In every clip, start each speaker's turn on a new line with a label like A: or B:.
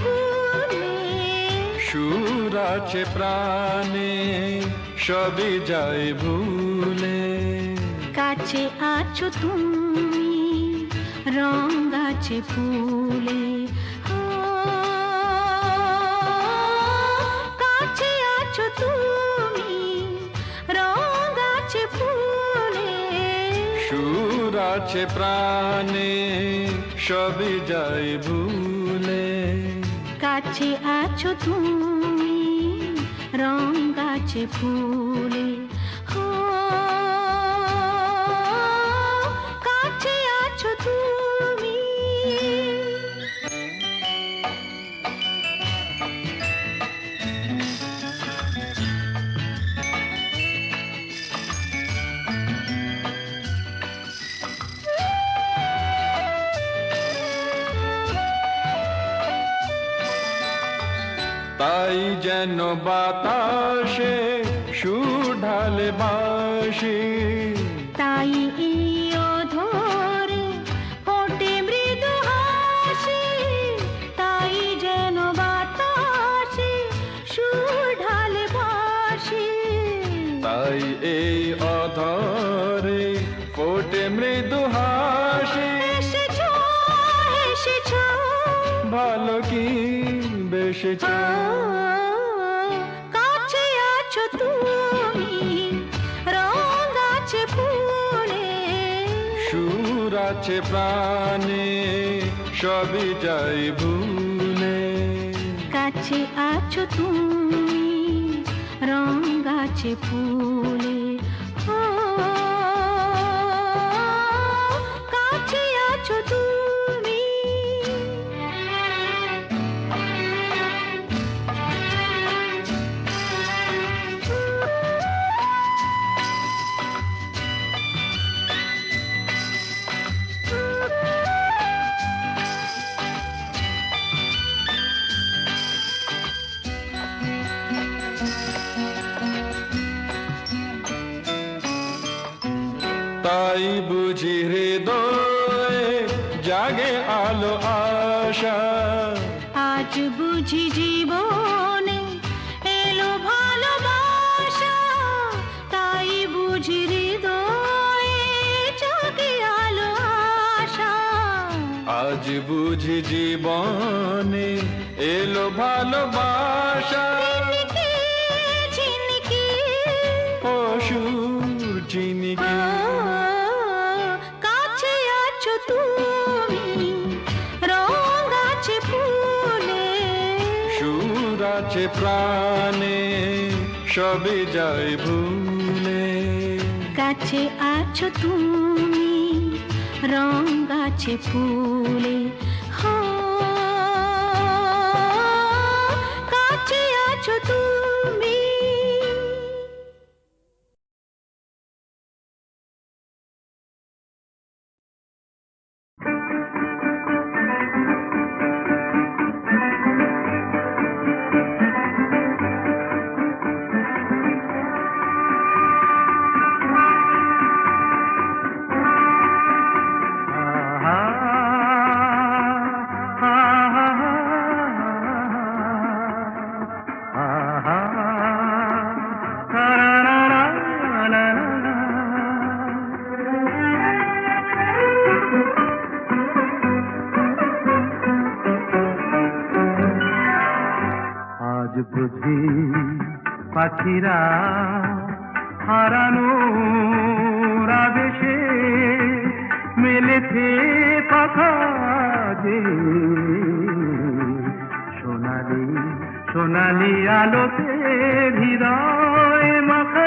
A: ফুলে।
B: সুর আছে প্রাণে সবই যায় ভুলে।
A: কাছে আছো তুমি রঙাছে ফুলে। ও, কাছে আছো তুমি রঙাছে ফুলে।
B: সুর আছে প্রাণে সবই যায় ভুলে।
A: কাছে আছো তুমি রং গাছে ফুলে।
B: যেন বাতাসে সুর ঢালে বাসি।
A: তাই অধরে ফোটে মৃদু হাসি। তাই যেন বাতাসে
B: তাই এই অধরে ফোটে মৃদু হাসি।
A: এসেছ এসেছ।
B: ভালো কি বেশেছ
A: কাছে আছে
B: প্রাণে সবই যাই ভুলে।
A: কাছে আছো তুমি রং গাছে ফুলে। জীবনে এলো ভালোবাসা।
B: অসুর চিনিকে
A: কাছে আছো তুমি রং আছে ফুলে।
B: সুর আছে প্রাণে সবে যায় ভুলে।
A: কাছে আছো তুমি রং আছে ফুলে।
C: মিলেছে
D: কথা সোনালি সোনালি আলোতে হৃদয় মাথা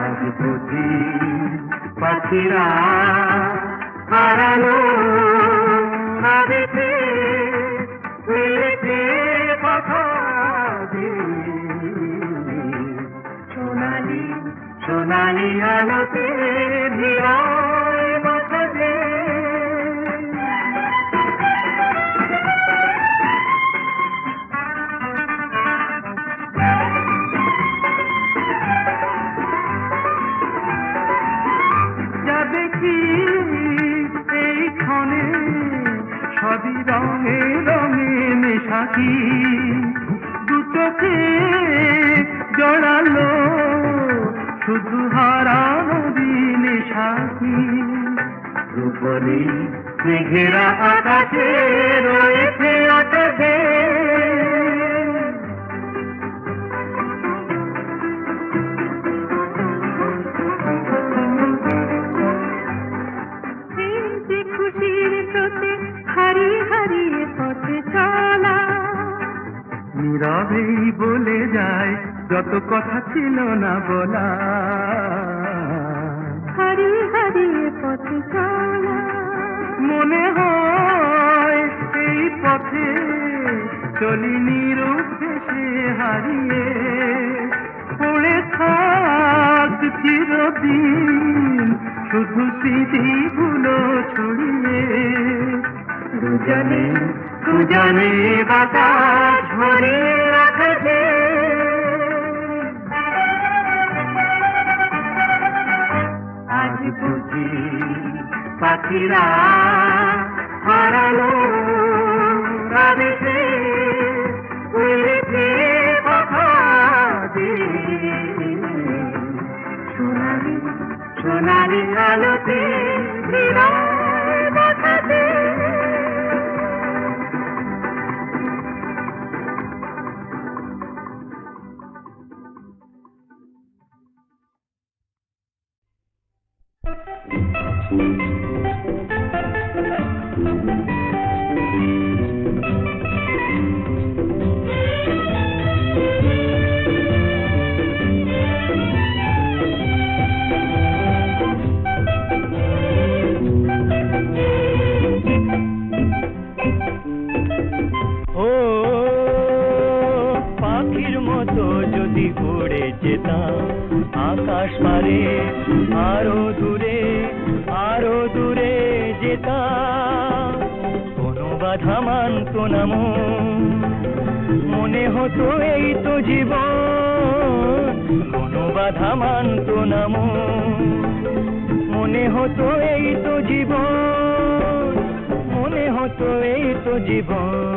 D: আজ বুঝি পাখিরা হারানো
C: সোনালি আলোতে স্রোতে হারিয়ে হারিয়ে পথে চলা।
D: নীরবেই বলে যায় যত কথা ছিল না বলা।
C: হারিয়ে হারিয়ে পথে চলা।
D: মনে হয় এই পথে চলি নিরুদ্দেশে হারিয়ে। পড়ে থাক চিরদিন শুধু স্মৃতিগুলো ছড়িয়ে। দুজনে দুজনে বাতাস ভরে রাখবে আজ বুঝি পাখিরা হারালো আবেশে সোনালি আলোতে
E: জীবন কোনো বাধা মানত না মনে হতো এই তো জীবন, মনে হতো এই তো জীবন।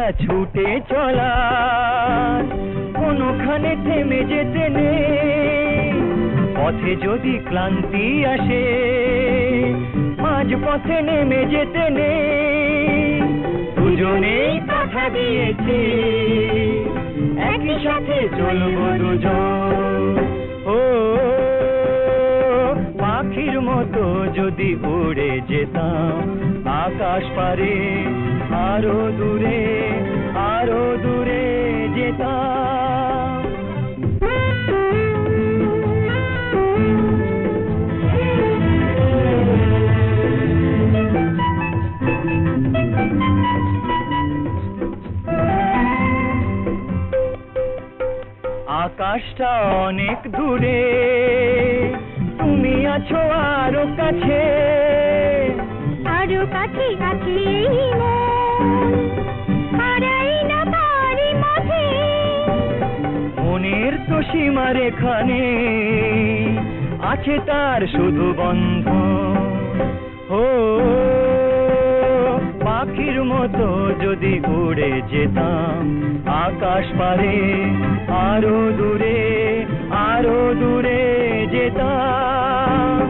E: জীবনটা ছুটে চলা। কোনোখানে থেমে যেতে নেই। পথে যদি ক্লান্তি আসে মাঝ পথে নেমে যেতে নেই। দুজনেই কথা দিয়েছি, একই সাথে চলবো দুজন। ও, পাখির মতো যদি উড়ে যেতাম আকাশ পারে আরও দূরে আরও দূরে যেতাম। আকাশটা অনেক দূরে তুমি আছো আরও কাছে।
C: মাঝে
E: মনের তো সীমার এখানে আছে তার শুধু বন্ধ ও, পাখির মতো যদি উড়ে যেতাম আকাশ পারে, আরও দূরে আরও দূরে যেতাম।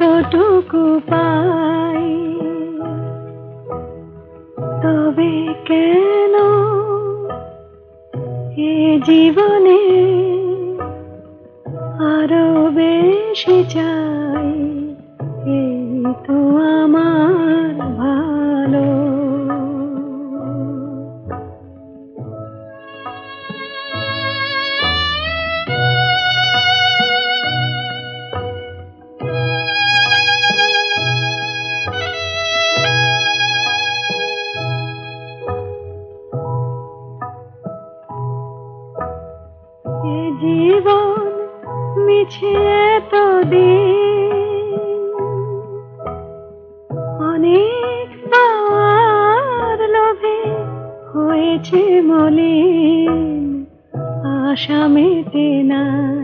A: যতটুকু পাই? তবে কেন এ জীবনে আরও বেশি চাই? এই তো আমার মিছে তো অনেক পাওয়ার লোভে হয়েছে মলিন আশা মেটে নাই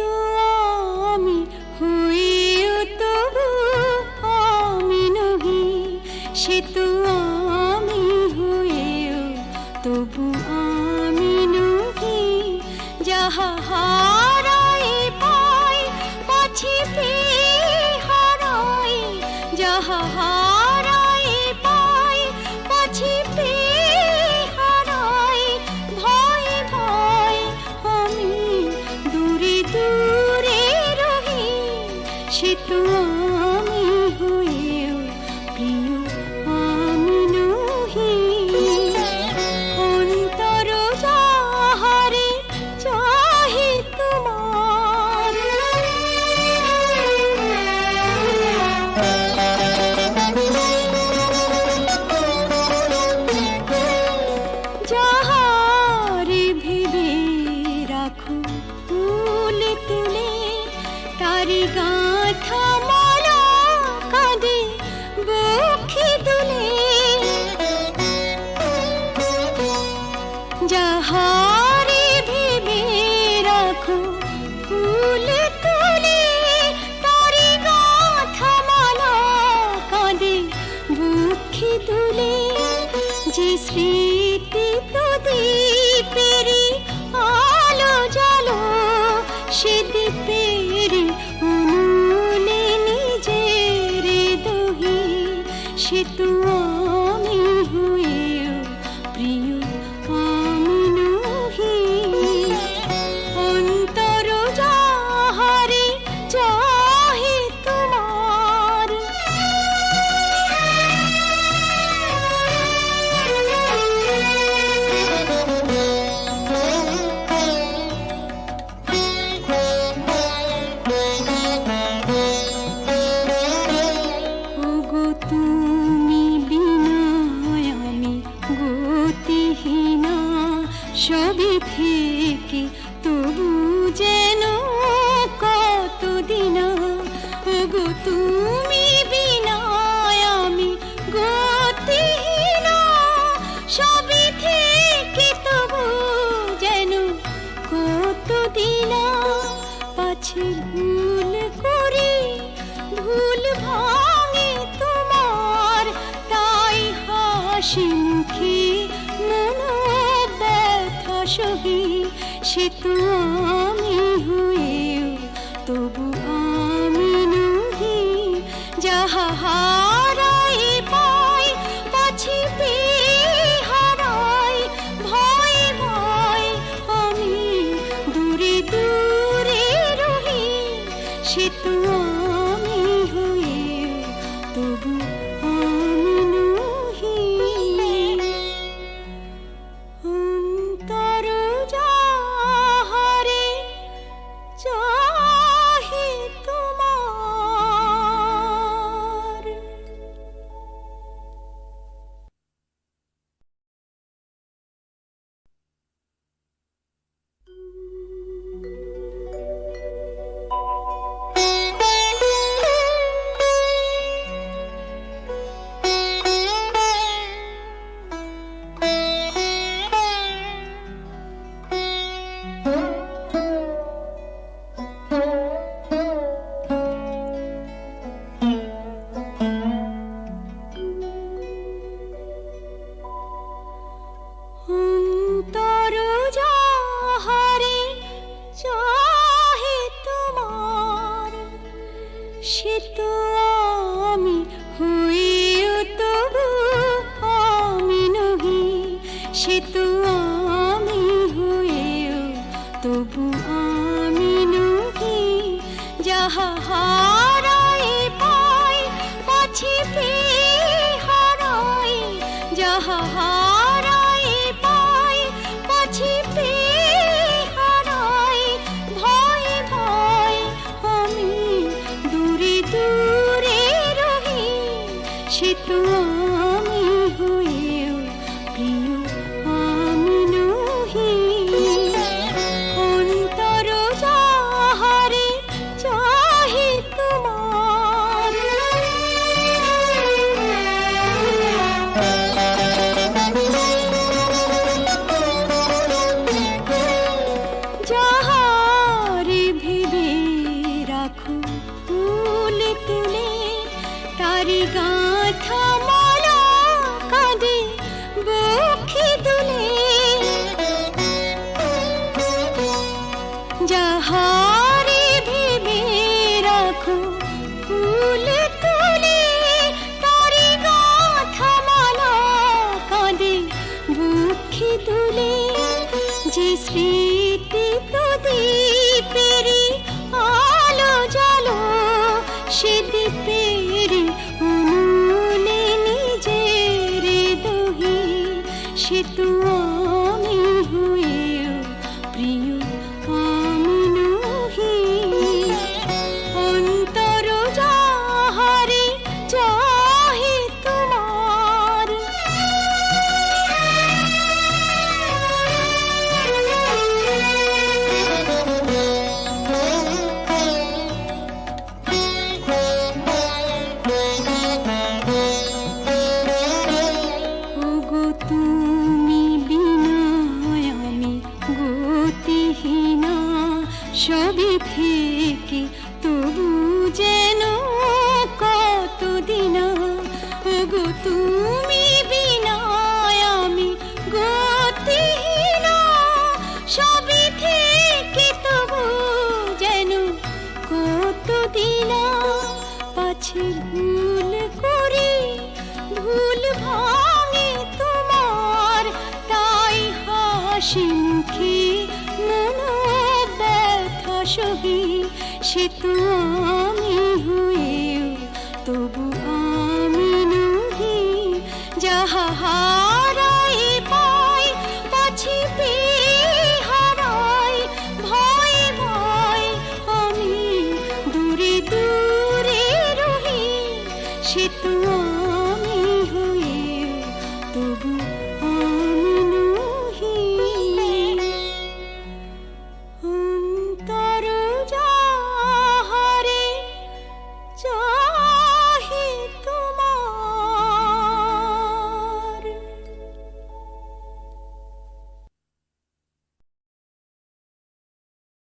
A: do. happy see সহি সে তো আমি হয়েও তবু আমি নহি যাহা সে তো আমি হইও তবু আমি নহি সে তো तुले जय श्री হয়েও তবু আমি নহি যাহা